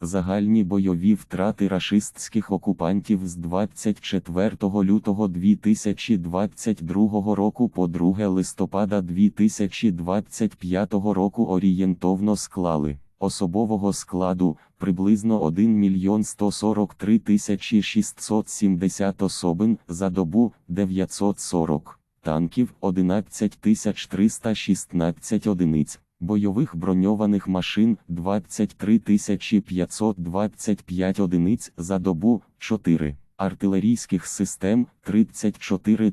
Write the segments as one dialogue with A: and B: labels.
A: Загальні бойові втрати рашистських окупантів з 24 лютого 2022 року по 2 листопада 2025 року орієнтовно склали особового складу приблизно 1 мільйон 143 тисячі 670 особин за добу 940 танків 11 тисяч 316 одиниць, бойових броньованих машин 23 525 одиниць за добу 4, артилерійських систем 34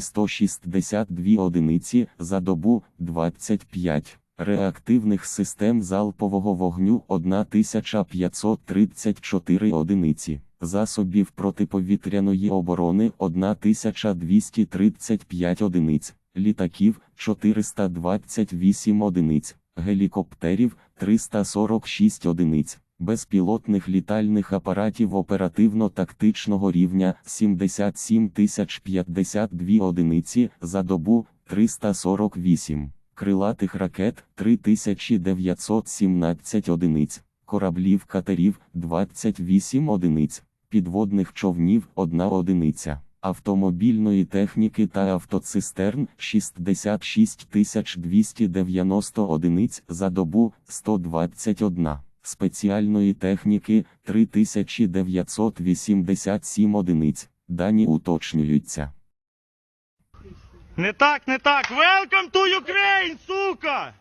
A: 162 одиниці за добу 25. Реактивних систем залпового вогню 1534 одиниці, засобів протиповітряної оборони 1235 одиниць, літаків 428 одиниць, гелікоптерів 346 одиниць, безпілотних літальних апаратів оперативно-тактичного рівня 77 052 одиниці за добу 348 крилатих ракет 3917 одиниць, кораблів катерів 28 одиниць, підводних човнів 1 одиниця, автомобільної техніки та автоцистерн 66 290 одиниць за добу 121, спеціальної техніки 3987 одиниць, дані уточнюються.
B: Не так, не так. Welcome to Ukraine, сука!